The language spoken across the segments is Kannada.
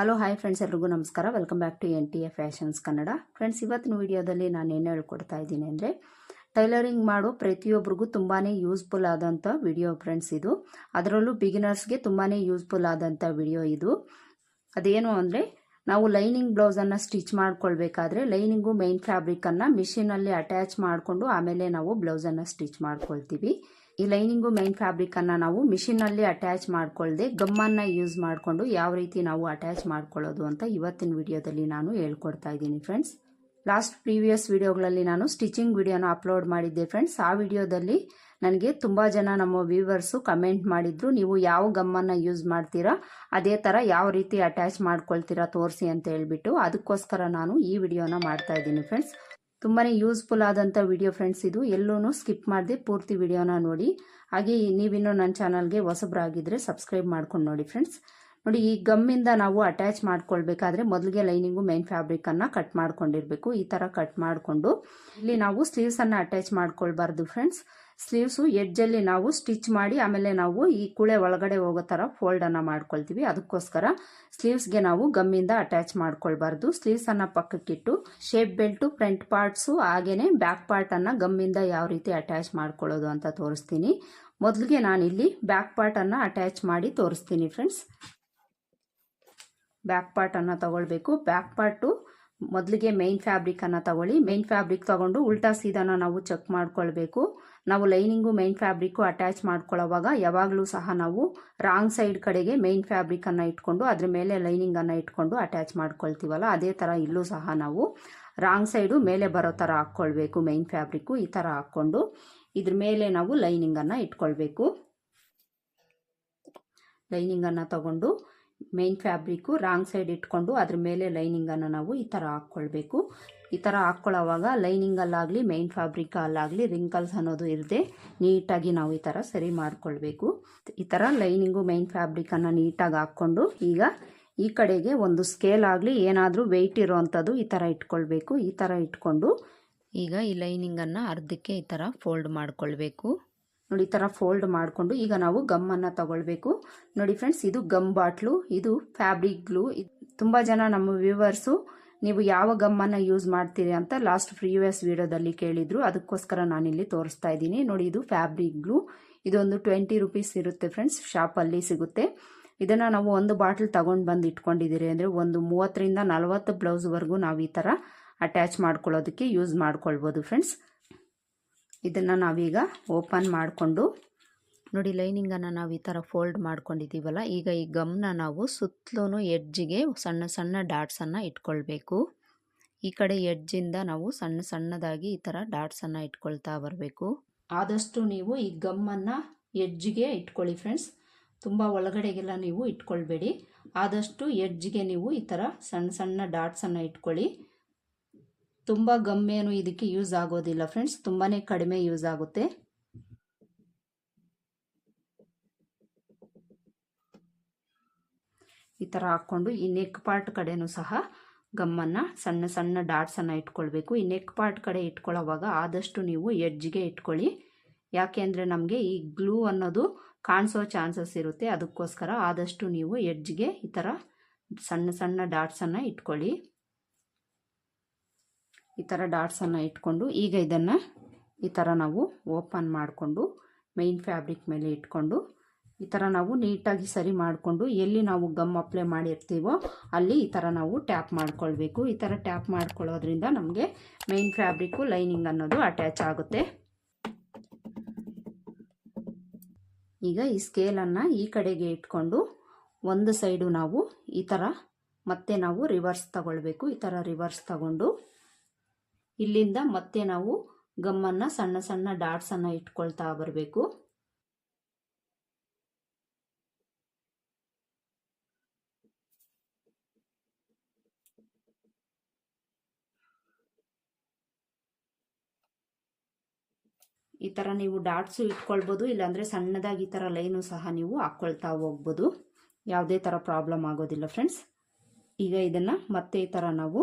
ಹಲೋ ಹಾಯ್ ಫ್ರೆಂಡ್ಸ್ ಎಲ್ರಿಗೂ ನಮಸ್ಕಾರ. Welcome back to N T A fashions Kannada friends ಇವತ್ತಿನ ವಿಡಿಯೋದಲ್ಲಿ ನಾನು ಏನು ಹೇಳ್ಕೊಡ್ತಾ ಇದ್ದೀನಿ ಅಂದರೆ ಟೈಲರಿಂಗ್ ಮಾಡೋ ಪ್ರತಿಯೊಬ್ಬರಿಗೂ ತುಂಬಾ ಯೂಸ್ಫುಲ್ ಆದಂಥ ವಿಡಿಯೋ ಫ್ರೆಂಡ್ಸ್ ಇದು. ಅದರಲ್ಲೂ ಬಿಗಿನರ್ಸ್ಗೆ ತುಂಬಾ ಯೂಸ್ಫುಲ್ ಆದಂಥ ವಿಡಿಯೋ ಇದು. ಅದೇನು ಅಂದರೆ, ನಾವು ಲೈನಿಂಗ್ ಬ್ಲೌಸನ್ನು ಸ್ಟಿಚ್ ಮಾಡ್ಕೊಳ್ಬೇಕಾದ್ರೆ ಲೈನಿಂಗು ಮೈನ್ ಫ್ಯಾಬ್ರಿಕನ್ನು ಮಿಷಿನಲ್ಲಿ ಅಟ್ಯಾಚ್ ಮಾಡಿಕೊಂಡು ಆಮೇಲೆ ನಾವು ಬ್ಲೌಸನ್ನು ಸ್ಟಿಚ್ ಮಾಡ್ಕೊಳ್ತೀವಿ. ಈ ಲೈನಿಂಗು ಮೈನ್ ಫ್ಯಾಬ್ರಿಕನ್ನು ನಾವು ಮಿಷಿನಲ್ಲಿ ಅಟ್ಯಾಚ್ ಮಾಡ್ಕೊಳ್ಳದೆ ಗಮ್ಮನ್ನು ಯೂಸ್ ಮಾಡಿಕೊಂಡು ಯಾವ ರೀತಿ ನಾವು ಅಟ್ಯಾಚ್ ಮಾಡ್ಕೊಳ್ಳೋದು ಅಂತ ಇವತ್ತಿನ ವಿಡಿಯೋದಲ್ಲಿ ನಾನು ಹೇಳ್ಕೊಡ್ತಾ ಇದ್ದೀನಿ ಫ್ರೆಂಡ್ಸ್ ಲಾಸ್ಟ್ ಪ್ರೀವಿಯಸ್ ವಿಡಿಯೋಗಳಲ್ಲಿ ನಾನು ಸ್ಟಿಚಿಂಗ್ ವಿಡಿಯೋನ ಅಪ್ಲೋಡ್ ಮಾಡಿದ್ದೆ ಫ್ರೆಂಡ್ಸ್ ಆ ವಿಡಿಯೋದಲ್ಲಿ ನನಗೆ ತುಂಬ ಜನ ನಮ್ಮ ವ್ಯೂವರ್ಸು ಕಮೆಂಟ್ ಮಾಡಿದ್ರು, ನೀವು ಯಾವ ಗಮ್ಮನ್ನು ಯೂಸ್ ಮಾಡ್ತೀರಾ? ಅದೇ ಥರ ಯಾವ ರೀತಿ ಅಟ್ಯಾಚ್ ಮಾಡ್ಕೊಳ್ತೀರಾ? ತೋರಿಸಿ ಅಂತ ಹೇಳ್ಬಿಟ್ಟು ಅದಕ್ಕೋಸ್ಕರ ನಾನು ಈ ವಿಡಿಯೋನ ಮಾಡ್ತಾ ಇದ್ದೀನಿ ಫ್ರೆಂಡ್ಸ್ ತುಂಬಾ ಯೂಸ್ಫುಲ್ ಆದಂಥ ವಿಡಿಯೋ ಫ್ರೆಂಡ್ಸ್ ಇದು. ಎಲ್ಲೂ ಸ್ಕಿಪ್ ಮಾಡದೆ ಪೂರ್ತಿ ವಿಡಿಯೋನ ನೋಡಿ. ಹಾಗೆ ನೀವಿನ್ನೂ ನನ್ನ ಚಾನಲ್ಗೆ ಹೊಸಬ್ರಾಗಿದ್ದರೆ ಸಬ್ಸ್ಕ್ರೈಬ್ ಮಾಡ್ಕೊಂಡು ನೋಡಿ ಫ್ರೆಂಡ್ಸ್ ನೋಡಿ, ಈ ಗಮ್ಮಿಂದ ನಾವು ಅಟ್ಯಾಚ್ ಮಾಡ್ಕೊಳ್ಬೇಕಾದ್ರೆ ಮೊದಲಿಗೆ ಲೈನಿಂಗು ಮೈನ್ ಫ್ಯಾಬ್ರಿಕನ್ನು ಕಟ್ ಮಾಡ್ಕೊಂಡಿರಬೇಕು. ಈ ಥರ ಕಟ್ ಮಾಡಿಕೊಂಡು ಇಲ್ಲಿ ನಾವು ಸ್ಲೀವ್ಸನ್ನು ಅಟ್ಯಾಚ್ ಮಾಡ್ಕೊಳ್ಬಾರ್ದು ಫ್ರೆಂಡ್ಸ್ ಸ್ಲೀವ್ಸು ಎಡ್ಜಲ್ಲಿ ನಾವು ಸ್ಟಿಚ್ ಮಾಡಿ, ಆಮೇಲೆ ನಾವು ಈ ಕುಳೆ ಒಳಗಡೆ ಹೋಗೋ ಥರ ಫೋಲ್ಡನ್ನು ಮಾಡ್ಕೊಳ್ತೀವಿ. ಅದಕ್ಕೋಸ್ಕರ ಸ್ಲೀವ್ಸ್ಗೆ ನಾವು ಗಮ್ಮಿಂದ ಅಟ್ಯಾಚ್ ಮಾಡ್ಕೊಳ್ಬಾರ್ದು. ಸ್ಲೀವ್ಸನ್ನು ಪಕ್ಕಕ್ಕಿಟ್ಟು ಶೇಪ್ ಬೆಲ್ಟು ಫ್ರಂಟ್ ಪಾರ್ಟ್ಸು ಹಾಗೇನೆ ಬ್ಯಾಕ್ ಪಾರ್ಟನ್ನು ಗಮ್ಮಿಂದ ಯಾವ ರೀತಿ ಅಟ್ಯಾಚ್ ಮಾಡ್ಕೊಳ್ಳೋದು ಅಂತ ತೋರಿಸ್ತೀನಿ. ಮೊದಲಿಗೆ ನಾನಿಲ್ಲಿ ಬ್ಯಾಕ್ ಪಾರ್ಟನ್ನು ಅಟ್ಯಾಚ್ ಮಾಡಿ ತೋರಿಸ್ತೀನಿ ಫ್ರೆಂಡ್ಸ್ ಬ್ಯಾಕ್ ಪಾರ್ಟನ್ನು ತಗೊಳ್ಬೇಕು. ಬ್ಯಾಕ್ ಪಾರ್ಟು ಮೊದಲಿಗೆ ಮೈನ್ ಫ್ಯಾಬ್ರಿಕನ್ನು ತಗೊಳ್ಳಿ. ಮೈನ್ ಫ್ಯಾಬ್ರಿಕ್ ತಗೊಂಡು ಉಲ್ಟಾ ಸೀದಾನ ನಾವು ಚೆಕ್ ಮಾಡ್ಕೊಳ್ಬೇಕು. ನಾವು ಲೈನಿಂಗು ಮೈನ್ ಫ್ಯಾಬ್ರಿಕ್ಕು ಅಟ್ಯಾಚ್ ಮಾಡ್ಕೊಳ್ಳೋವಾಗ ಯಾವಾಗಲೂ ಸಹ ನಾವು ರಾಂಗ್ ಸೈಡ್ ಕಡೆಗೆ ಮೈನ್ ಫ್ಯಾಬ್ರಿಕನ್ನು ಇಟ್ಕೊಂಡು ಅದ್ರ ಮೇಲೆ ಲೈನಿಂಗನ್ನು ಇಟ್ಕೊಂಡು ಅಟ್ಯಾಚ್ ಮಾಡ್ಕೊಳ್ತೀವಲ್ಲ, ಅದೇ ಥರ ಇಲ್ಲೂ ಸಹ ನಾವು ರಾಂಗ್ ಸೈಡು ಮೇಲೆ ಬರೋ ಥರ ಹಾಕ್ಕೊಳ್ಬೇಕು. ಮೈನ್ ಫ್ಯಾಬ್ರಿಕ್ಕು ಈ ಥರ ಹಾಕ್ಕೊಂಡು ಇದ್ರ ಮೇಲೆ ನಾವು ಲೈನಿಂಗನ್ನು ಇಟ್ಕೊಳ್ಬೇಕು. ಲೈನಿಂಗನ್ನು ತಗೊಂಡು ಮೇನ್ ಫ್ಯಾಬ್ರಿಕ್ಕು ರಾಂಗ್ ಸೈಡ್ ಇಟ್ಕೊಂಡು ಅದ್ರ ಮೇಲೆ ಲೈನಿಂಗನ್ನು ನಾವು ಈ ಥರ ಹಾಕ್ಕೊಳ್ಬೇಕು. ಈ ಥರ ಹಾಕ್ಕೊಳ್ಳೋವಾಗ ಲೈನಿಂಗಲ್ಲಾಗಲಿ ಮೇನ್ ಫ್ಯಾಬ್ರಿಕ್ ಅಲ್ಲಾಗಲಿ ರಿಂಕಲ್ಸ್ ಅನ್ನೋದು ಇರದೆ ನೀಟಾಗಿ ನಾವು ಈ ಥರ ಸರಿ ಮಾಡಿಕೊಳ್ಬೇಕು. ಈ ಥರ ಲೈನಿಂಗು ಮೇನ್ ಫ್ಯಾಬ್ರಿಕನ್ನು ನೀಟಾಗಿ ಹಾಕ್ಕೊಂಡು ಈಗ ಈ ಕಡೆಗೆ ಒಂದು ಸ್ಕೇಲ್ ಆಗಲಿ, ಏನಾದರೂ ವೆಯ್ಟ್ ಇರೋವಂಥದ್ದು ಈ ಥರ ಇಟ್ಕೊಳ್ಬೇಕು. ಈ ಥರ ಇಟ್ಕೊಂಡು ಈಗ ಈ ಲೈನಿಂಗನ್ನು ಅರ್ಧಕ್ಕೆ ಈ ಥರ ಫೋಲ್ಡ್ ಮಾಡ್ಕೊಳ್ಬೇಕು. ನೋಡಿ, ಈ ಥರ ಫೋಲ್ಡ್ ಮಾಡಿಕೊಂಡು ಈಗ ನಾವು ಗಮ್ಮನ್ನು ತಗೊಳ್ಬೇಕು. ನೋಡಿ ಫ್ರೆಂಡ್ಸ್ ಇದು ಗಮ್ ಬಾಟ್ಲು, ಇದು ಫ್ಯಾಬ್ರಿಕ್ ಗ್ಲೂ ತುಂಬ ಜನ ನಮ್ಮ ವ್ಯೂವರ್ಸು ನೀವು ಯಾವ ಗಮ್ಮನ್ನು ಯೂಸ್ ಮಾಡ್ತೀರಿ ಅಂತ ಲಾಸ್ಟ್ ಪ್ರೀವಿಯಸ್ ವಿಡಿಯೋದಲ್ಲಿ ಕೇಳಿದ್ರು. ಅದಕ್ಕೋಸ್ಕರ ನಾನಿಲ್ಲಿ ತೋರಿಸ್ತಾ ಇದ್ದೀನಿ. ನೋಡಿ, ಇದು ಫ್ಯಾಬ್ರಿಕ್ ಗ್ಲೂ ಇದೊಂದು ಟ್ವೆಂಟಿ ರುಪೀಸ್ ಇರುತ್ತೆ ಫ್ರೆಂಡ್ಸ್ ಶಾಪಲ್ಲಿ ಸಿಗುತ್ತೆ. ಇದನ್ನು ನಾವು ಒಂದು ಬಾಟ್ಲ್ ತಗೊಂಡು ಬಂದು ಇಟ್ಕೊಂಡಿದ್ದೀರಿ ಅಂದರೆ ಒಂದು ಮೂವತ್ತರಿಂದ ನಲವತ್ತು ಬ್ಲೌಸ್ವರೆಗೂ ನಾವು ಈ ಥರ ಅಟ್ಯಾಚ್ ಮಾಡ್ಕೊಳ್ಳೋದಕ್ಕೆ ಯೂಸ್ ಮಾಡ್ಕೊಳ್ಬೋದು ಫ್ರೆಂಡ್ಸ್ ಇದನ್ನು ನಾವೀಗ ಓಪನ್ ಮಾಡಿಕೊಂಡು, ನೋಡಿ ಲೈನಿಂಗನ್ನು ನಾವು ಈ ಥರ ಫೋಲ್ಡ್ ಮಾಡ್ಕೊಂಡಿದ್ದೀವಲ್ಲ, ಈಗ ಈ ಗಮ್ನ ನಾವು ಸುತ್ತಲೂ ಎಡ್ಜಿಗೆ ಸಣ್ಣ ಸಣ್ಣ ಡಾಟ್ಸನ್ನು ಇಟ್ಕೊಳ್ಬೇಕು. ಈ ಕಡೆ ಎಡ್ಜಿಂದ ನಾವು ಸಣ್ಣ ಸಣ್ಣದಾಗಿ ಈ ಥರ ಡಾಟ್ಸನ್ನು ಇಟ್ಕೊಳ್ತಾ ಬರಬೇಕು. ಆದಷ್ಟು ನೀವು ಈ ಗಮ್ಮನ್ನು ಎಡ್ಜಿಗೆ ಇಟ್ಕೊಳ್ಳಿ ಫ್ರೆಂಡ್ಸ್. ತುಂಬ ಒಳಗಡೆಗೆಲ್ಲ ನೀವು ಇಟ್ಕೊಳ್ಬೇಡಿ. ಆದಷ್ಟು ಎಡ್ಜಿಗೆ ನೀವು ಈ ಥರ ಸಣ್ಣ ಸಣ್ಣ ಡಾಟ್ಸನ್ನು ಇಟ್ಕೊಳ್ಳಿ. ತುಂಬ ಗಮ್ಮೇನು ಇದಕ್ಕೆ ಯೂಸ್ ಆಗೋದಿಲ್ಲ ಫ್ರೆಂಡ್ಸ್ ತುಂಬಾ ಕಡಿಮೆ ಯೂಸ್ ಆಗುತ್ತೆ. ಈ ಥರ ಹಾಕ್ಕೊಂಡು ಈ ನೆಕ್ ಪಾರ್ಟ್ ಕಡೆನೂ ಸಹ ಗಮ್ಮನ್ನು, ಸಣ್ಣ ಸಣ್ಣ ಡಾಟ್ಸನ್ನು ಇಟ್ಕೊಳ್ಬೇಕು. ಈ ನೆಕ್ ಪಾರ್ಟ್ ಕಡೆ ಇಟ್ಕೊಳ್ಳೋವಾಗ ಆದಷ್ಟು ನೀವು ಎಡ್ಜ್ಗೆ ಇಟ್ಕೊಳ್ಳಿ. ಯಾಕೆ ಅಂದರೆ ನಮಗೆ ಈ ಗ್ಲೂ ಅನ್ನೋದು ಕಾಣಿಸೋ ಚಾನ್ಸಸ್ ಇರುತ್ತೆ. ಅದಕ್ಕೋಸ್ಕರ ಆದಷ್ಟು ನೀವು ಎಡ್ಜ್ಗೆ ಈ ಥರ ಸಣ್ಣ ಸಣ್ಣ ಡಾಟ್ಸನ್ನು ಇಟ್ಕೊಳ್ಳಿ. ಈ ಥರ ಡಾಟ್ಸನ್ನು ಇಟ್ಕೊಂಡು ಈಗ ಇದನ್ನು ಈ ಥರ ನಾವು ಓಪನ್ ಮಾಡಿಕೊಂಡು ಮೈನ್ ಫ್ಯಾಬ್ರಿಕ್ ಮೇಲೆ ಇಟ್ಕೊಂಡು ಈ ಥರ ನಾವು ನೀಟಾಗಿ ಸರಿ ಮಾಡಿಕೊಂಡು ಎಲ್ಲಿ ನಾವು ಗಮ್ ಅಪ್ಲೈ ಮಾಡಿರ್ತೀವೋ ಅಲ್ಲಿ ಈ ಥರ ನಾವು ಟ್ಯಾಪ್ ಮಾಡ್ಕೊಳ್ಬೇಕು. ಈ ಥರ ಟ್ಯಾಪ್ ಮಾಡ್ಕೊಳ್ಳೋದ್ರಿಂದ ನಮಗೆ ಮೈನ್ ಫ್ಯಾಬ್ರಿಕ್ಕು ಲೈನಿಂಗ್ ಅನ್ನೋದು ಅಟ್ಯಾಚ್ ಆಗುತ್ತೆ. ಈಗ ಈ ಸ್ಕೇಲನ್ನು ಈ ಕಡೆಗೆ ಇಟ್ಕೊಂಡು ಒಂದು ಸೈಡು ನಾವು ಈ ಥರ ಮತ್ತೆ ನಾವು ರಿವರ್ಸ್ ತಗೊಳ್ಬೇಕು. ಈ ಥರ ರಿವರ್ಸ್ ತಗೊಂಡು ಇಲ್ಲಿಂದ ಮತ್ತೆ ನಾವು ಗಮ್ಮನ್ನು, ಸಣ್ಣ ಸಣ್ಣ ಡಾಟ್ಸನ್ನು ಇಟ್ಕೊಳ್ತಾ ಬರಬೇಕು. ಈ ಥರ ನೀವು ಡಾಟ್ಸು ಇಟ್ಕೊಳ್ಬೋದು, ಇಲ್ಲಾಂದರೆ ಸಣ್ಣದಾಗಿ ಈ ಥರ ಲೈನು ಸಹ ನೀವು ಹಾಕ್ಕೊಳ್ತಾ ಹೋಗ್ಬೋದು. ಯಾವುದೇ ಥರ ಪ್ರಾಬ್ಲಮ್ ಆಗೋದಿಲ್ಲ, ಫ್ರೆಂಡ್ಸ್. ಈಗ ಇದನ್ನು ಮತ್ತೆ ಈ ಥರ ನಾವು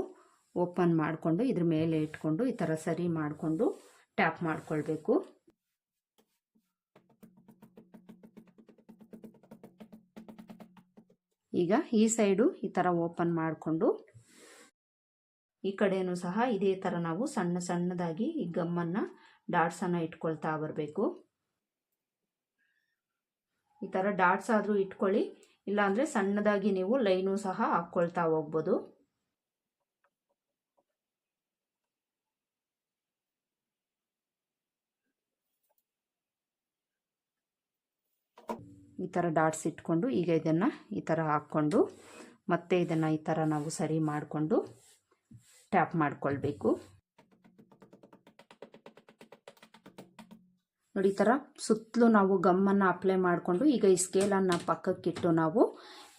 ಓಪನ್ ಮಾಡಿಕೊಂಡು ಇದ್ರ ಮೇಲೆ ಇಟ್ಕೊಂಡು ಈ ಥರ ಸರಿ ಮಾಡಿಕೊಂಡು ಟ್ಯಾಪ್ ಮಾಡಿಕೊಳ್ಬೇಕು. ಈಗ ಈ ಸೈಡು ಈ ಥರ ಓಪನ್ ಮಾಡಿಕೊಂಡು ಈ ಕಡೆಯೂ ಸಹ ಇದೇ ಥರ ನಾವು ಸಣ್ಣ ಸಣ್ಣದಾಗಿ ಈ ಗಮ್ಮನ್ನು ಡಾಟ್ಸನ್ನು ಇಟ್ಕೊಳ್ತಾ ಬರಬೇಕು. ಈ ಥರ ಡಾಟ್ಸ್ ಆದರೂ ಇಟ್ಕೊಳ್ಳಿ, ಇಲ್ಲಾಂದರೆ ಸಣ್ಣದಾಗಿ ನೀವು ಲೈನು ಸಹ ಹಾಕ್ಕೊಳ್ತಾ ಹೋಗ್ಬೋದು. ಈ ಥರ ಡಾಟ್ಸ್ ಇಟ್ಕೊಂಡು ಈಗ ಇದನ್ನು ಈ ಥರ ಹಾಕ್ಕೊಂಡು ಮತ್ತೆ ಇದನ್ನು ಈ ಥರ ನಾವು ಸರಿ ಮಾಡಿಕೊಂಡು ಟ್ಯಾಪ್ ಮಾಡಿಕೊಳ್ಬೇಕು. ನೋಡಿ ಈ ಥರ ಸುತ್ತಲೂ ನಾವು ಗಮ್ಮನ್ನು ಅಪ್ಲೈ ಮಾಡಿಕೊಂಡು ಈಗ ಈ ಸ್ಕೇಲನ್ನು ಪಕ್ಕಕ್ಕಿಟ್ಟು ನಾವು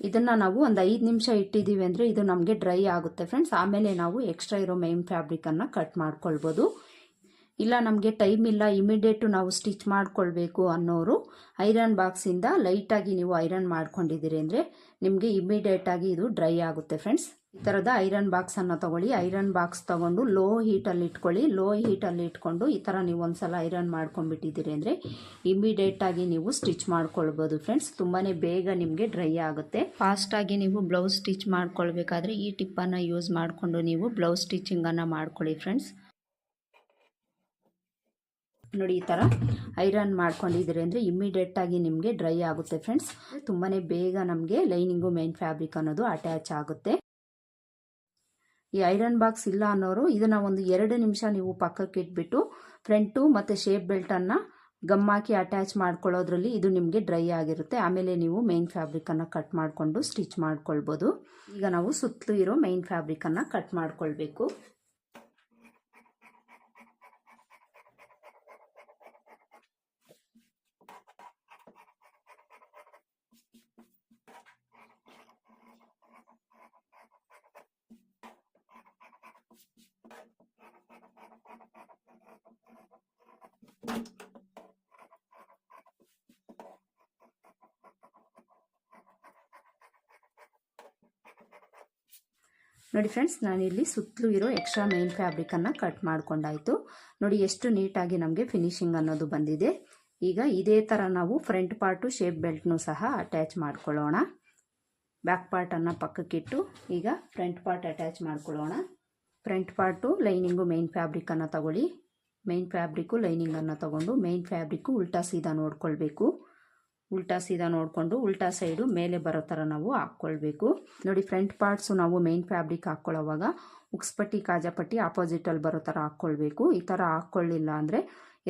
ಇದನ್ನು ನಾವು ಒಂದು ಐದು ನಿಮಿಷ ಇಟ್ಟಿದ್ದೀವಿ ಅಂದರೆ ಇದು ನಮಗೆ ಡ್ರೈ ಆಗುತ್ತೆ ಫ್ರೆಂಡ್ಸ್ ಆಮೇಲೆ ನಾವು ಎಕ್ಸ್ಟ್ರಾ ಇರೋ ಮೈನ್ ಫ್ಯಾಬ್ರಿಕನ್ನು ಕಟ್ ಮಾಡ್ಕೊಳ್ಬೋದು. ಇಲ್ಲ, ನಮಗೆ ಟೈಮ್ ಇಲ್ಲ ಇಮಿಡಿಯೇಟು ನಾವು ಸ್ಟಿಚ್ ಮಾಡಿಕೊಳ್ಬೇಕು ಅನ್ನೋರು ಐರನ್ ಬಾಕ್ಸಿಂದ ಲೈಟಾಗಿ ನೀವು ಐರನ್ ಮಾಡ್ಕೊಂಡಿದ್ದೀರಿ ಅಂದರೆ ನಿಮಗೆ ಇಮಿಡಿಯೇಟಾಗಿ ಇದು ಡ್ರೈ ಆಗುತ್ತೆ ಫ್ರೆಂಡ್ಸ್ ಈ ಥರದ ಐರನ್ ಬಾಕ್ಸನ್ನು ತೊಗೊಳ್ಳಿ. ಐರನ್ ಬಾಕ್ಸ್ ತೊಗೊಂಡು ಲೋ ಹೀಟಲ್ಲಿ ಇಟ್ಕೊಳ್ಳಿ. ಲೋ ಹೀಟಲ್ಲಿ ಇಟ್ಕೊಂಡು ಈ ಥರ ನೀವು ಒಂದ್ಸಲ ಐರನ್ ಮಾಡ್ಕೊಂಡ್ಬಿಟ್ಟಿದ್ದೀರಿ ಅಂದರೆ ಇಮಿಡಿಯೇಟಾಗಿ ನೀವು ಸ್ಟಿಚ್ ಮಾಡ್ಕೊಳ್ಬೋದು ಫ್ರೆಂಡ್ಸ್ ತುಂಬಾ ಬೇಗ ನಿಮಗೆ ಡ್ರೈ ಆಗುತ್ತೆ. ಫಾಸ್ಟಾಗಿ ನೀವು ಬ್ಲೌಸ್ ಸ್ಟಿಚ್ ಮಾಡ್ಕೊಳ್ಬೇಕಾದ್ರೆ ಈ ಟಿಪ್ಪನ್ನು ಯೂಸ್ ಮಾಡಿಕೊಂಡು ನೀವು ಬ್ಲೌಸ್ ಸ್ಟಿಚಿಂಗನ್ನು ಮಾಡ್ಕೊಳ್ಳಿ ಫ್ರೆಂಡ್ಸ್ ನೋಡಿ ಈ ಥರ ಐರನ್ ಮಾಡ್ಕೊಂಡಿದ್ದೀರಿ ಅಂದರೆ ಇಮ್ಮಿಡಿಯೇಟಾಗಿ ನಿಮಗೆ ಡ್ರೈ ಆಗುತ್ತೆ ಫ್ರೆಂಡ್ಸ್. ತುಂಬಾ ಬೇಗ ನಮಗೆ ಲೈನಿಂಗು ಮೇನ್ ಫ್ಯಾಬ್ರಿಕ್ ಅನ್ನೋದು ಅಟ್ಯಾಚ್ ಆಗುತ್ತೆ. ಈ ಐರನ್ ಬಾಕ್ಸ್ ಇಲ್ಲ ಅನ್ನೋರು ಇದನ್ನು ಒಂದು ಎರಡು ನಿಮಿಷ ನೀವು ಪಕ್ಕಕ್ಕೆ ಇಟ್ಬಿಟ್ಟು ಫ್ರಂಟು ಮತ್ತು ಶೇಪ್ ಬೆಲ್ಟನ್ನು ಗಮ್ಮಾಕಿ ಅಟ್ಯಾಚ್ ಮಾಡ್ಕೊಳ್ಳೋದ್ರಲ್ಲಿ ಇದು ನಿಮಗೆ ಡ್ರೈ ಆಗಿರುತ್ತೆ. ಆಮೇಲೆ ನೀವು ಮೈನ್ ಫ್ಯಾಬ್ರಿಕನ್ನು ಕಟ್ ಮಾಡಿಕೊಂಡು ಸ್ಟಿಚ್ ಮಾಡ್ಕೊಳ್ಬೋದು. ಈಗ ನಾವು ಸುತ್ತಲೂ ಇರೋ ಮೈನ್ ಫ್ಯಾಬ್ರಿಕನ್ನು ಕಟ್ ಮಾಡ್ಕೊಳ್ಬೇಕು. ನೋಡಿ ಫ್ರೆಂಡ್ಸ್ ನಾನಿಲ್ಲಿ ಸುತ್ತಲೂ ಇರೋ ಎಕ್ಸ್ಟ್ರಾ ಮೈನ್ ಫ್ಯಾಬ್ರಿಕನ್ನು ಕಟ್ ಮಾಡ್ಕೊಂಡಾಯಿತು. ನೋಡಿ ಎಷ್ಟು ನೀಟಾಗಿ ನಮಗೆ ಫಿನಿಶಿಂಗ್ ಅನ್ನೋದು ಬಂದಿದೆ. ಈಗ ಇದೇ ಥರ ನಾವು ಫ್ರಂಟ್ ಪಾರ್ಟು ಶೇಪ್ ಬೆಲ್ಟ್ನೂ ಸಹ ಅಟ್ಯಾಚ್ ಮಾಡ್ಕೊಳ್ಳೋಣ. ಬ್ಯಾಕ್ ಪಾರ್ಟನ್ನು ಪಕ್ಕಕ್ಕಿಟ್ಟು ಈಗ ಫ್ರಂಟ್ ಪಾರ್ಟ್ ಅಟ್ಯಾಚ್ ಮಾಡ್ಕೊಳ್ಳೋಣ. ಫ್ರಂಟ್ ಪಾರ್ಟು ಲೈನಿಂಗು ಮೈನ್ ಫ್ಯಾಬ್ರಿಕನ್ನು ತಗೊಳ್ಳಿ. ಮೈನ್ ಫ್ಯಾಬ್ರಿಕ್ಕು ಲೈನಿಂಗನ್ನು ತಗೊಂಡು ಮೈನ್ ಫ್ಯಾಬ್ರಿಕ್ಕು ಉಲ್ಟಾ ಸೀದಾ ನೋಡ್ಕೊಳ್ಬೇಕು. ಉಲ್ಟಾ ಸೀದಾ ನೋಡಿಕೊಂಡು ಉಲ್ಟಾ ಸೈಡು ಮೇಲೆ ಬರೋ ಥರ ನಾವು ಹಾಕ್ಕೊಳ್ಬೇಕು. ನೋಡಿ ಫ್ರಂಟ್ ಪಾರ್ಟ್ಸು ನಾವು ಮೇನ್ ಫ್ಯಾಬ್ರಿಕ್ ಹಾಕ್ಕೊಳ್ಳೋವಾಗ ಉಕ್ಸ್ಪಟ್ಟಿ ಕಾಜಾಪಟ್ಟಿ ಆಪೋಸಿಟಲ್ಲಿ ಬರೋ ಥರ ಹಾಕ್ಕೊಳ್ಬೇಕು. ಈ ಥರ ಹಾಕ್ಕೊಳ್ಳಿಲ್ಲ ಅಂದರೆ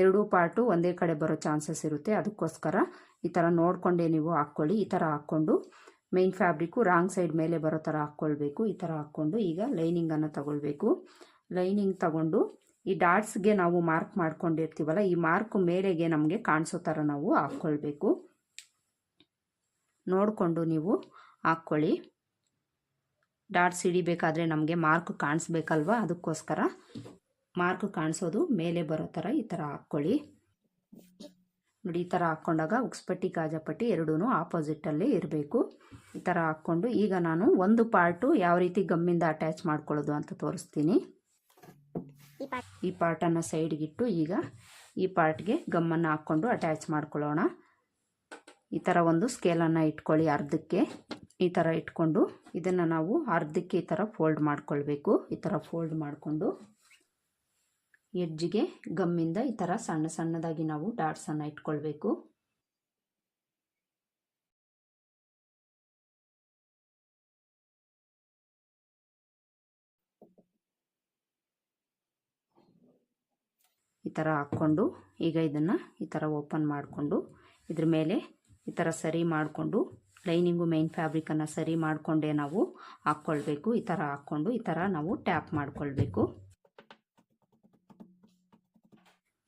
ಎರಡೂ ಪಾರ್ಟು ಒಂದೇ ಕಡೆ ಬರೋ ಚಾನ್ಸಸ್ ಇರುತ್ತೆ. ಅದಕ್ಕೋಸ್ಕರ ಈ ಥರ ನೋಡಿಕೊಂಡೇ ನೀವು ಹಾಕ್ಕೊಳ್ಳಿ. ಈ ಥರ ಹಾಕ್ಕೊಂಡು ಮೇನ್ ಫ್ಯಾಬ್ರಿಕ್ಕು ರಾಂಗ್ ಸೈಡ್ ಮೇಲೆ ಬರೋ ಥರ ಹಾಕ್ಕೊಳ್ಬೇಕು. ಈ ಥರ ಹಾಕ್ಕೊಂಡು ಈಗ ಲೈನಿಂಗನ್ನು ತಗೊಳ್ಬೇಕು. ಲೈನಿಂಗ್ ತಗೊಂಡು ಈ ಡಾಟ್ಸ್ಗೆ ನಾವು ಮಾರ್ಕ್ ಮಾಡ್ಕೊಂಡಿರ್ತೀವಲ್ಲ, ಈ ಮಾರ್ಕ್ ಮೇಲೆಗೆ ನಮಗೆ ಕಾಣಿಸೋ ಥರ ನಾವು ಹಾಕ್ಕೊಳ್ಬೇಕು. ನೋಡಿಕೊಂಡು ನೀವು ಹಾಕ್ಕೊಳ್ಳಿ. ಡಾಟ್ಸ್ ಹಿಡಿಬೇಕಾದ್ರೆ ನಮಗೆ ಮಾರ್ಕ್ ಕಾಣಿಸ್ಬೇಕಲ್ವ? ಅದಕ್ಕೋಸ್ಕರ ಮಾರ್ಕ್ ಕಾಣಿಸೋದು ಮೇಲೆ ಬರೋ ಥರ ಈ ಥರ ಹಾಕ್ಕೊಳ್ಳಿ. ನೋಡಿ, ಈ ಥರ ಹಾಕ್ಕೊಂಡಾಗ ಉಕ್ಸ್ಪಟ್ಟಿ ಕಾಜಪಟ್ಟಿ ಎರಡೂ ಆಪೋಸಿಟಲ್ಲೇ ಇರಬೇಕು. ಈ ಥರ ಹಾಕ್ಕೊಂಡು ಈಗ ನಾನು ಒಂದು ಪಾರ್ಟು ಯಾವ ರೀತಿ ಗಮ್ಮಿಂದ ಅಟ್ಯಾಚ್ ಮಾಡ್ಕೊಳ್ಳೋದು ಅಂತ ತೋರಿಸ್ತೀನಿ. ಈ ಪಾರ್ಟನ್ನು ಸೈಡ್ಗಿಟ್ಟು ಈಗ ಈ ಪಾರ್ಟ್ಗೆ ಗಮ್ಮನ್ನು ಹಾಕ್ಕೊಂಡು ಅಟ್ಯಾಚ್ ಮಾಡ್ಕೊಳ್ಳೋಣ. ಈ ಥರ ಒಂದು ಸ್ಕೇಲನ್ನು ಇಟ್ಕೊಳ್ಳಿ ಅರ್ಧಕ್ಕೆ. ಈ ಥರ ಇಟ್ಕೊಂಡು ಇದನ್ನು ನಾವು ಅರ್ಧಕ್ಕೆ ಈ ಥರ ಫೋಲ್ಡ್ ಮಾಡ್ಕೊಳ್ಬೇಕು. ಈ ಥರ ಫೋಲ್ಡ್ ಮಾಡಿಕೊಂಡು ಎಡ್ಜಿಗೆ ಗಮ್ಮಿಂದ ಈ ಥರ ಸಣ್ಣ ಸಣ್ಣದಾಗಿ ನಾವು ಡಾಟ್ಸನ್ನು ಇಟ್ಕೊಳ್ಬೇಕು. ಈ ಥರ ಹಾಕ್ಕೊಂಡು ಈಗ ಇದನ್ನು ಈ ಥರ ಓಪನ್ ಮಾಡಿಕೊಂಡು ಇದ್ರ ಮೇಲೆ ಈ ಥರ ಸರಿ ಮಾಡಿಕೊಂಡು ಲೈನಿಂಗು ಮೈನ್ ಫ್ಯಾಬ್ರಿಕನ್ನು ಸರಿ ಮಾಡಿಕೊಂಡೇ ನಾವು ಹಾಕ್ಕೊಳ್ಬೇಕು. ಈ ಥರ ಹಾಕ್ಕೊಂಡು ಈ ಥರ ನಾವು ಟ್ಯಾಪ್ ಮಾಡಿಕೊಳ್ಬೇಕು.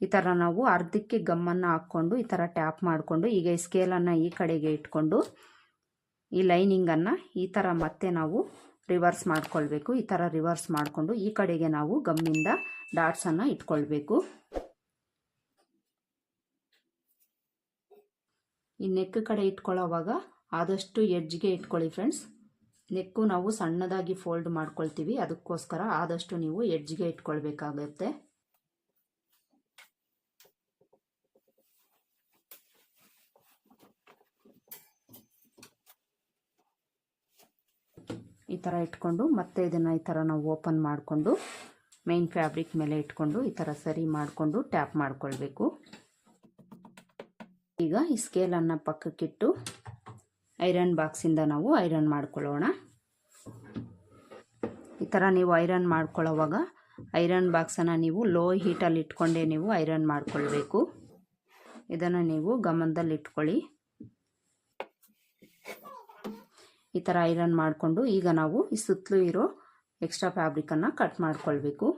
ಈ ಥರ ನಾವು ಅರ್ಧಕ್ಕೆ ಗಮ್ಮನ್ನು ಹಾಕ್ಕೊಂಡು ಈ ಥರ ಟ್ಯಾಪ್ ಮಾಡಿಕೊಂಡು ಈಗ ಈ ಸ್ಕೇಲನ್ನು ಈ ಕಡೆಗೆ ಇಟ್ಕೊಂಡು ಈ ಲೈನಿಂಗನ್ನು ಈ ಥರ ಮತ್ತೆ ನಾವು ರಿವರ್ಸ್ ಮಾಡಿಕೊಳ್ಬೇಕು. ಈ ಥರ ರಿವರ್ಸ್ ಮಾಡಿಕೊಂಡು ಈ ಕಡೆಗೆ ನಾವು ಗಮ್ಮಿಂದ ಡಾಟ್ಸನ್ನು ಇಟ್ಕೊಳ್ಬೇಕು. ಈ ನೆಕ್ ಕಡೆ ಇಟ್ಕೊಳ್ಳೋವಾಗ ಆದಷ್ಟು ಎಡ್ಜ್ಗೆ ಇಟ್ಕೊಳ್ಳಿ ಫ್ರೆಂಡ್ಸ್ ನೆಕ್ಕು ನಾವು ಸಣ್ಣದಾಗಿ ಫೋಲ್ಡ್ ಮಾಡ್ಕೊಳ್ತೀವಿ. ಅದಕ್ಕೋಸ್ಕರ ಆದಷ್ಟು ನೀವು ಎಡ್ಜ್ಗೆ ಇಟ್ಕೊಳ್ಬೇಕಾಗತ್ತೆ. ಥರ ಇಟ್ಕೊಂಡು ಮತ್ತೆ ಇದನ್ನು ಈ ಥರ ನಾವು ಓಪನ್ ಮಾಡಿಕೊಂಡು ಮೇನ್ ಫ್ಯಾಬ್ರಿಕ್ ಮೇಲೆ ಇಟ್ಕೊಂಡು ಈ ಥರ ಸರಿ ಮಾಡಿಕೊಂಡು ಟ್ಯಾಪ್ ಮಾಡ್ಕೊಳ್ಬೇಕು. ಈಗ ಈ ಸ್ಕೇಲನ್ನು ಪಕ್ಕಕ್ಕಿಟ್ಟು ಐರನ್ ಬಾಕ್ಸಿಂದ ನಾವು ಐರನ್ ಮಾಡ್ಕೊಳ್ಳೋಣ. ಈ ಥರ ನೀವು ಐರನ್ ಮಾಡ್ಕೊಳ್ಳೋವಾಗ ಐರನ್ ಬಾಕ್ಸನ್ನು ನೀವು ಲೋ ಹೀಟಲ್ಲಿ ಇಟ್ಕೊಂಡೇ ನೀವು ಐರನ್ ಮಾಡ್ಕೊಳ್ಬೇಕು. ಇದನ್ನು ನೀವು ಗಮನದಲ್ಲಿ ಇಟ್ಕೊಳ್ಳಿ. ಈ ಥರ ಐರನ್ ಮಾಡಿಕೊಂಡು ಈಗ ನಾವು ಈ ಸುತ್ತಲೂ ಇರೋ ಎಕ್ಸ್ಟ್ರಾ ಫ್ಯಾಬ್ರಿಕನ್ನು ಕಟ್ ಮಾಡ್ಕೊಳ್ಬೇಕು.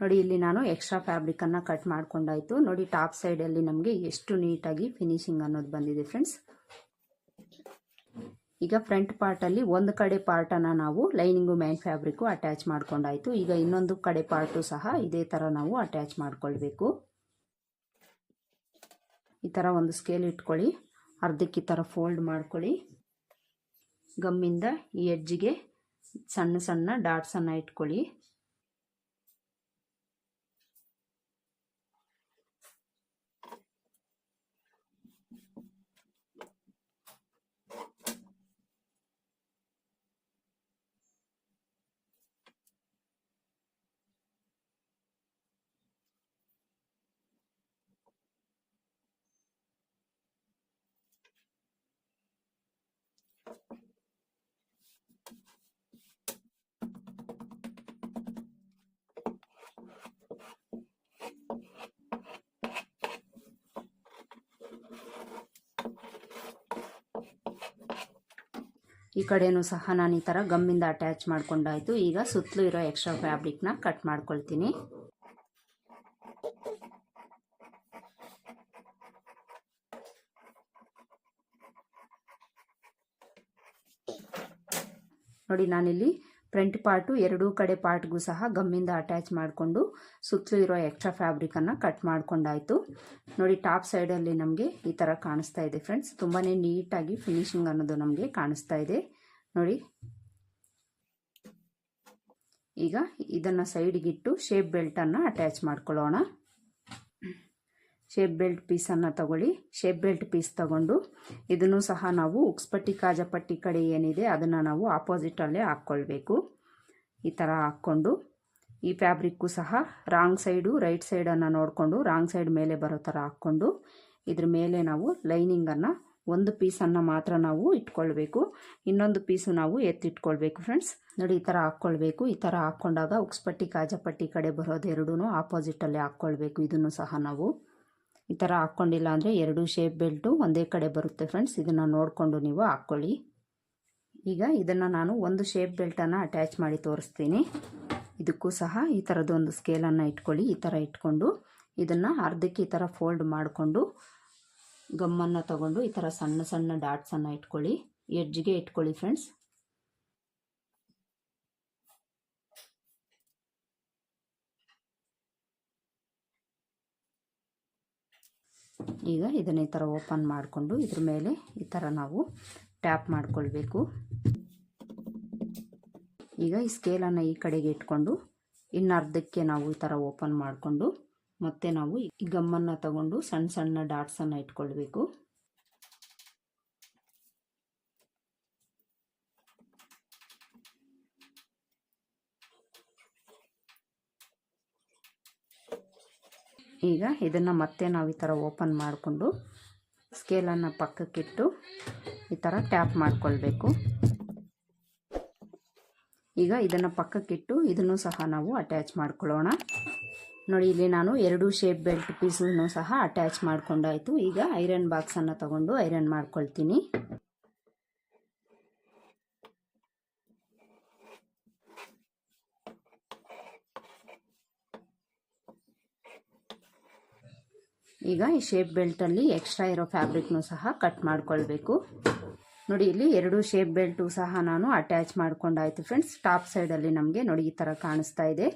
ನೋಡಿ, ಇಲ್ಲಿ ನಾನು ಎಕ್ಸ್ಟ್ರಾ ಫ್ಯಾಬ್ರಿಕನ್ನು ಕಟ್ ಮಾಡ್ಕೊಂಡಾಯಿತು. ನೋಡಿ ಟಾಪ್ ಸೈಡಲ್ಲಿ ನಮಗೆ ಎಷ್ಟು ನೀಟಾಗಿ ಫಿನಿಶಿಂಗ್ ಅನ್ನೋದು ಬಂದಿದೆ ಫ್ರೆಂಡ್ಸ್ ಈಗ ಫ್ರಂಟ್ ಪಾರ್ಟಲ್ಲಿ ಒಂದು ಕಡೆ ಪಾರ್ಟನ್ನು ನಾವು ಲೈನಿಂಗು ಮ್ಯಾನ್ ಫ್ಯಾಬ್ರಿಕ್ಕು ಅಟ್ಯಾಚ್ ಮಾಡ್ಕೊಂಡಾಯಿತು. ಈಗ ಇನ್ನೊಂದು ಕಡೆ ಪಾರ್ಟು ಸಹ ಇದೇ ಥರ ನಾವು ಅಟ್ಯಾಚ್ ಮಾಡ್ಕೊಳ್ಬೇಕು. ಈ ಥರ ಒಂದು ಸ್ಕೇಲ್ ಇಟ್ಕೊಳ್ಳಿ. ಅರ್ಧಕ್ಕೆ ಈ ಥರ ಫೋಲ್ಡ್ ಮಾಡ್ಕೊಳ್ಳಿ. ಗಮ್ಮಿಂದ ಈ ಎಡ್ಜಿಗೆ ಸಣ್ಣ ಸಣ್ಣ ಡಾಟ್ಸನ್ನು ಇಟ್ಕೊಳ್ಳಿ. ಈ ಕಡೆನೂ ಸಹ ನಾನು ಈ ಥರ ಗಮ್ಮಿಂದ ಅಟ್ಯಾಚ್ ಮಾಡ್ಕೊಂಡಾಯಿತು. ಈಗ ಸುತ್ತಲೂ ಇರೋ ಎಕ್ಸ್ಟ್ರಾ ಫ್ಯಾಬ್ರಿಕ್ನ ಕಟ್ ಮಾಡ್ಕೊಳ್ತೀನಿ. ನೋಡಿ ನಾನಿಲ್ಲಿ ಫ್ರಂಟ್ ಪಾರ್ಟು ಎರಡೂ ಕಡೆ ಪಾರ್ಟ್ಗೂ ಸಹ ಗಮ್ಮಿಂದ ಅಟ್ಯಾಚ್ ಮಾಡಿಕೊಂಡು ಸುತ್ತಲೂ ಇರೋ ಎಕ್ಸ್ಟ್ರಾ ಫ್ಯಾಬ್ರಿಕನ್ನು ಕಟ್ ಮಾಡಿಕೊಂಡಾಯಿತು. ನೋಡಿ, ಟಾಪ್ ಸೈಡಲ್ಲಿ ನಮಗೆ ಈ ಥರ ಕಾಣಿಸ್ತಾ ಇದೆ ಫ್ರೆಂಡ್ಸ್. ತುಂಬಾ ನೀಟಾಗಿ ಫಿನಿಶಿಂಗ್ ಅನ್ನೋದು ನಮಗೆ ಕಾಣಿಸ್ತಾ ಇದೆ. ನೋಡಿ, ಈಗ ಇದನ್ನು ಸೈಡ್ಗಿಟ್ಟು ಶೇಪ್ ಬೆಲ್ಟನ್ನು ಅಟ್ಯಾಚ್ ಮಾಡ್ಕೊಳ್ಳೋಣ. ಶೇಪ್ ಬೆಲ್ಟ್ ಪೀಸನ್ನು ತಗೊಳ್ಳಿ. ಶೇಪ್ ಬೆಲ್ಟ್ ಪೀಸ್ ತಗೊಂಡು ಇದನ್ನು ಸಹ ನಾವು ಉಕ್ಸ್ಪಟ್ಟಿ ಕಾಜಪಟ್ಟಿ ಕಡೆ ಏನಿದೆ ಅದನ್ನು ನಾವು ಆಪೋಸಿಟಲ್ಲೇ ಹಾಕ್ಕೊಳ್ಬೇಕು. ಈ ಥರ ಹಾಕ್ಕೊಂಡು ಈ ಫ್ಯಾಬ್ರಿಕ್ಕು ಸಹ ರಾಂಗ್ ಸೈಡು ರೈಟ್ ಸೈಡನ್ನು ನೋಡಿಕೊಂಡು ರಾಂಗ್ ಸೈಡ್ ಮೇಲೆ ಬರೋ ಥರ ಹಾಕ್ಕೊಂಡು ಇದ್ರ ಮೇಲೆ ನಾವು ಲೈನಿಂಗನ್ನು ಒಂದು ಪೀಸನ್ನು ಮಾತ್ರ ನಾವು ಇಟ್ಕೊಳ್ಬೇಕು. ಇನ್ನೊಂದು ಪೀಸು ನಾವು ಎತ್ತಿಟ್ಕೊಳ್ಬೇಕು ಫ್ರೆಂಡ್ಸ್ ನೋಡಿ ಈ ಥರ ಹಾಕ್ಕೊಳ್ಬೇಕು. ಈ ಥರ ಹಾಕ್ಕೊಂಡಾಗ ಉಕ್ಸ್ಪಟ್ಟಿ ಕಾಜಪಟ್ಟಿ ಕಡೆ ಬರೋದು ಎರಡೂ ಆಪೋಸಿಟಲ್ಲೇ ಹಾಕ್ಕೊಳ್ಬೇಕು. ಇದನ್ನು ಸಹ ನಾವು ಈ ಥರ ಹಾಕ್ಕೊಂಡಿಲ್ಲ ಅಂದರೆ ಎರಡು ಶೇಪ್ ಬೆಲ್ಟು ಒಂದೇ ಕಡೆ ಬರುತ್ತೆ ಫ್ರೆಂಡ್ಸ್ ಇದನ್ನು ನೋಡಿಕೊಂಡು ನೀವು ಹಾಕ್ಕೊಳ್ಳಿ ಈಗ ಇದನ್ನು ನಾನು ಒಂದು ಶೇಪ್ ಬೆಲ್ಟನ್ನು ಅಟ್ಯಾಚ್ ಮಾಡಿ ತೋರಿಸ್ತೀನಿ. ಇದಕ್ಕೂ ಸಹ ಈ ಥರದೊಂದು ಸ್ಕೇಲನ್ನು ಇಟ್ಕೊಳ್ಳಿ. ಈ ಥರ ಇಟ್ಕೊಂಡು ಇದನ್ನು ಅರ್ಧಕ್ಕೆ ಈ ಥರ ಫೋಲ್ಡ್ ಮಾಡಿಕೊಂಡು ಗಮ್ಮನ್ನು ತಗೊಂಡು ಈ ಥರ ಸಣ್ಣ ಸಣ್ಣ ಡಾಟ್ಸನ್ನು ಇಟ್ಕೊಳ್ಳಿ. ಎಡ್ಜ್ಗೆ ಇಟ್ಕೊಳ್ಳಿ ಫ್ರೆಂಡ್ಸ್ ಈಗ ಇದನ್ನ ಈ ಥರ ಓಪನ್ ಮಾಡಿಕೊಂಡು ಇದ್ರ ಮೇಲೆ ಈ ಥರ ನಾವು ಟ್ಯಾಪ್ ಮಾಡಿಕೊಳ್ಬೇಕು. ಈಗ ಈ ಸ್ಕೇಲನ್ನು ಈ ಕಡೆಗೆ ಇಟ್ಕೊಂಡು ಇನ್ನು ಅರ್ಧಕ್ಕೆ ನಾವು ಈ ಥರ ಓಪನ್ ಮಾಡಿಕೊಂಡು ಮತ್ತೆ ನಾವು ಈ ಗಮ್ಮನ್ನು ತಗೊಂಡು ಸಣ್ಣ ಸಣ್ಣ ಡಾಟ್ಸನ್ನು ಇಟ್ಕೊಳ್ಬೇಕು. ಈಗ ಇದನ್ನು ಮತ್ತೆ ನಾವು ಈ ಥರ ಓಪನ್ ಮಾಡಿಕೊಂಡು ಸ್ಕೇಲನ್ನು ಪಕ್ಕಕ್ಕಿಟ್ಟು ಈ ಥರ ಟ್ಯಾಪ್ ಮಾಡಿಕೊಳ್ಬೇಕು. ಈಗ ಇದನ್ನು ಪಕ್ಕಕ್ಕಿಟ್ಟು ಇದನ್ನು ಸಹ ನಾವು ಅಟ್ಯಾಚ್ ಮಾಡ್ಕೊಳ್ಳೋಣ. ನೋಡಿ, ಇಲ್ಲಿ ನಾನು ಎರಡು ಶೇಪ್ ಬೆಲ್ಟ್ ಪೀಸನ್ನು ಸಹ ಅಟ್ಯಾಚ್ ಮಾಡಿಕೊಂಡಾಯಿತು. ಈಗ ಐರನ್ ಬಾಕ್ಸನ್ನು ತಗೊಂಡು ಐರನ್ ಮಾಡ್ಕೊಳ್ತೀನಿ. ಈಗ ಈ ಶೇಪ್ ಬೆಲ್ಟಲ್ಲಿ ಎಕ್ಸ್ಟ್ರಾ ಇರೋ ಫ್ಯಾಬ್ರಿಕ್ನೂ ಸಹ ಕಟ್ ಮಾಡ್ಕೊಳ್ಬೇಕು. ನೋಡಿ, ಇಲ್ಲಿ ಎರಡು ಶೇಪ್ ಬೆಲ್ಟು ಸಹ ನಾನು ಅಟ್ಯಾಚ್ ಮಾಡ್ಕೊಂಡಾಯ್ತು ಫ್ರೆಂಡ್ಸ್ ಟಾಪ್ ಸೈಡಲ್ಲಿ ನಮಗೆ ನೋಡಿ ಈ ಥರ ಕಾಣಿಸ್ತಾ ಇದೆ.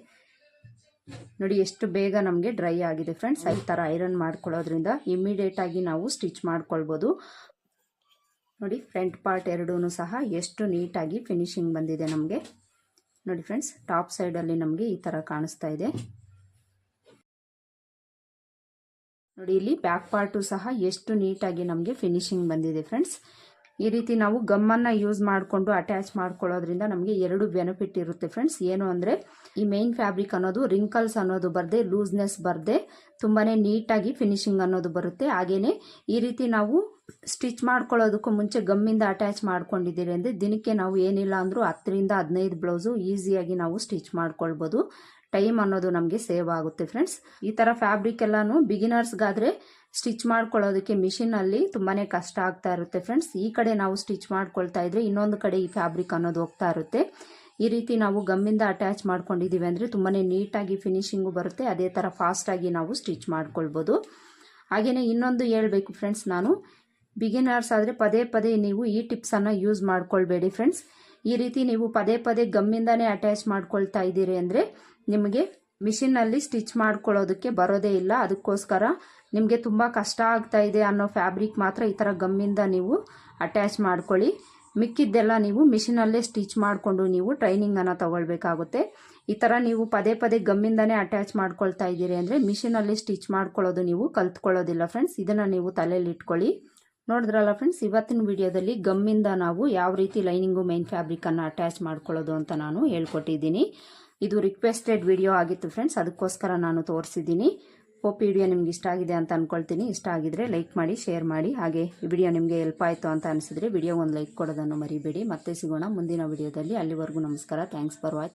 ನೋಡಿ, ಎಷ್ಟು ಬೇಗ ನಮಗೆ ಡ್ರೈ ಆಗಿದೆ ಫ್ರೆಂಡ್ಸ್ ಈ ಥರ ಐರನ್ ಮಾಡ್ಕೊಳ್ಳೋದ್ರಿಂದ ಇಮ್ಮಿಡಿಯೇಟಾಗಿ ನಾವು ಸ್ಟಿಚ್ ಮಾಡ್ಕೊಳ್ಬೋದು. ನೋಡಿ ಫ್ರಂಟ್ ಪಾರ್ಟ್ ಎರಡೂ ಸಹ ಎಷ್ಟು ನೀಟಾಗಿ ಫಿನಿಶಿಂಗ್ ಬಂದಿದೆ ನಮಗೆ. ನೋಡಿ ಫ್ರೆಂಡ್ಸ್ ಟಾಪ್ ಸೈಡಲ್ಲಿ ನಮಗೆ ಈ ಥರ ಕಾಣಿಸ್ತಾ ಇದೆ. ನೋಡಿ, ಇಲ್ಲಿ ಬ್ಯಾಕ್ ಪಾರ್ಟು ಸಹ ಎಷ್ಟು ನೀಟಾಗಿ ನಮಗೆ ಫಿನಿಶಿಂಗ್ ಬಂದಿದೆ ಫ್ರೆಂಡ್ಸ್ ಈ ರೀತಿ ನಾವು ಗಮ್ಮನ್ನು ಯೂಸ್ ಮಾಡಿಕೊಂಡು ಅಟ್ಯಾಚ್ ಮಾಡ್ಕೊಳ್ಳೋದ್ರಿಂದ ನಮಗೆ ಎರಡು ಬೆನಿಫಿಟ್ ಇರುತ್ತೆ ಫ್ರೆಂಡ್ಸ್ ಏನು ಅಂದರೆ, ಈ ಮೇನ್ ಫ್ಯಾಬ್ರಿಕ್ ಅನ್ನೋದು ರಿಂಕಲ್ಸ್ ಅನ್ನೋದು ಬರದೆ ಲೂಸ್ನೆಸ್ ಬರದೆ ತುಂಬಾ ನೀಟಾಗಿ ಫಿನಿಶಿಂಗ್ ಅನ್ನೋದು ಬರುತ್ತೆ. ಹಾಗೆಯೇ ಈ ರೀತಿ ನಾವು ಸ್ಟಿಚ್ ಮಾಡ್ಕೊಳ್ಳೋದಕ್ಕೂ ಮುಂಚೆ ಗಮ್ಮಿಂದ ಅಟ್ಯಾಚ್ ಮಾಡ್ಕೊಂಡಿದ್ದೀರಿ ಅಂದರೆ ದಿನಕ್ಕೆ ನಾವು ಏನಿಲ್ಲ ಅಂದರೂ ಹತ್ತರಿಂದ ಹದಿನೈದು ಬ್ಲೌಸು ಈಸಿಯಾಗಿ ನಾವು ಸ್ಟಿಚ್ ಮಾಡ್ಕೊಳ್ಬೋದು. ಟೈಮ್ ಅನ್ನೋದು ನಮಗೆ ಸೇವ್ ಆಗುತ್ತೆ ಫ್ರೆಂಡ್ಸ್. ಈ ಥರ ಫ್ಯಾಬ್ರಿಕ್ ಎಲ್ಲಾನು ಬಿಗಿನರ್ಸ್ಗಾದರೆ ಸ್ಟಿಚ್ ಮಾಡ್ಕೊಳ್ಳೋದಕ್ಕೆ ಮಿಷಿನಲ್ಲಿ ತುಂಬಾನೇ ಕಷ್ಟ ಆಗ್ತಾ ಇರುತ್ತೆ ಫ್ರೆಂಡ್ಸ್. ಈ ಕಡೆ ನಾವು ಸ್ಟಿಚ್ ಮಾಡ್ಕೊಳ್ತಾ ಇದ್ರೆ ಇನ್ನೊಂದು ಕಡೆ ಈ ಫ್ಯಾಬ್ರಿಕ್ ಅನ್ನೋದು ಹೋಗ್ತಾ ಇರುತ್ತೆ. ಈ ರೀತಿ ನಾವು ಗಮ್ಮಿಂದ ಅಟ್ಯಾಚ್ ಮಾಡ್ಕೊಂಡಿದ್ದೀವಿ ಅಂದರೆ ತುಂಬಾ ನೀಟಾಗಿ ಫಿನಿಶಿಂಗು ಬರುತ್ತೆ. ಅದೇ ಥರ ಫಾಸ್ಟಾಗಿ ನಾವು ಸ್ಟಿಚ್ ಮಾಡ್ಕೊಳ್ಬೋದು. ಹಾಗೆಯೇ ಇನ್ನೊಂದು ಹೇಳಬೇಕು ಫ್ರೆಂಡ್ಸ್ ನಾನು. ಬಿಗಿನರ್ಸ್ ಆದರೆ ಪದೇ ಪದೇ ನೀವು ಈ ಟಿಪ್ಸನ್ನು ಯೂಸ್ ಮಾಡ್ಕೊಳ್ಬೇಡಿ ಫ್ರೆಂಡ್ಸ್. ಈ ರೀತಿ ನೀವು ಪದೇ ಪದೇ ಗಮ್ಮಿಂದನೇ ಅಟ್ಯಾಚ್ ಮಾಡ್ಕೊಳ್ತಾ ಇದ್ದೀರಿ ಅಂದರೆ ನಿಮಗೆ ಮಿಷಿನ್ನಲ್ಲಿ ಸ್ಟಿಚ್ ಮಾಡ್ಕೊಳ್ಳೋದಕ್ಕೆ ಬರೋದೇ ಇಲ್ಲ. ಅದಕ್ಕೋಸ್ಕರ ನಿಮಗೆ ತುಂಬ ಕಷ್ಟ ಆಗ್ತಾ ಇದೆ ಅನ್ನೋ ಫ್ಯಾಬ್ರಿಕ್ ಮಾತ್ರ ಈ ಥರ ಗಮ್ಮಿಂದ ನೀವು ಅಟ್ಯಾಚ್ ಮಾಡ್ಕೊಳ್ಳಿ. ಮಿಕ್ಕಿದ್ದೆಲ್ಲ ನೀವು ಮಿಷಿನಲ್ಲೇ ಸ್ಟಿಚ್ ಮಾಡಿಕೊಂಡು ನೀವು ಟ್ರೈನಿಂಗನ್ನು ತಗೊಳ್ಬೇಕಾಗುತ್ತೆ. ಈ ಥರ ನೀವು ಪದೇ ಪದೇ ಗಮ್ಮಿಂದನೇ ಅಟ್ಯಾಚ್ ಮಾಡ್ಕೊಳ್ತಾ ಇದ್ದೀರಿ ಅಂದರೆ ಮಿಷಿನಲ್ಲಿ ಸ್ಟಿಚ್ ಮಾಡ್ಕೊಳ್ಳೋದು ನೀವು ಕಲ್ತ್ಕೊಳ್ಳೋದಿಲ್ಲ ಫ್ರೆಂಡ್ಸ್. ಇದನ್ನು ನೀವು ತಲೆಯಲ್ಲಿ ಇಟ್ಕೊಳ್ಳಿ. ನೋಡಿದ್ರಲ್ಲ ಫ್ರೆಂಡ್ಸ್, ಇವತ್ತಿನ ವಿಡಿಯೋದಲ್ಲಿ ಗಮ್ಮಿಂದ ನಾವು ಯಾವ ರೀತಿ ಲೈನಿಂಗು ಮೈನ್ ಫ್ಯಾಬ್ರಿಕನ್ನು ಅಟ್ಯಾಚ್ ಮಾಡ್ಕೊಳ್ಳೋದು ಅಂತ ನಾನು ಹೇಳ್ಕೊಟ್ಟಿದ್ದೀನಿ. ಇದು ರಿಕ್ವೆಸ್ಟೆಡ್ ವಿಡಿಯೋ ಆಗಿತ್ತು ಫ್ರೆಂಡ್ಸ್ ಅದಕ್ಕೋಸ್ಕರ ನಾನು ತೋರಿಸಿದ್ದೀನಿ. ಹೋಪ್ ವಿಡಿಯೋ ನಿಮ್ಗೆ ಇಷ್ಟ ಆಗಿದೆ ಅಂತ ಅಂದ್ಕೊಳ್ತೀನಿ ಇಷ್ಟ ಆಗಿದ್ರೆ ಲೈಕ್ ಮಾಡಿ ಶೇರ್ ಮಾಡಿ. ಹಾಗೆ ಈ ವಿಡಿಯೋ ನಿಮಗೆ ಹೆಲ್ಪ್ ಆಯಿತು ಅಂತ ಅನಿಸಿದ್ರೆ ವಿಡಿಯೋ ಒಂದು ಲೈಕ್ ಕೊಡೋದನ್ನು ಮರಿಬೇಡಿ. ಮತ್ತೆ ಸಿಗೋಣ ಮುಂದಿನ ವಿಡಿಯೋದಲ್ಲಿ ಅಲ್ಲಿವರೆಗೂ ನಮಸ್ಕಾರ. Thanks for watch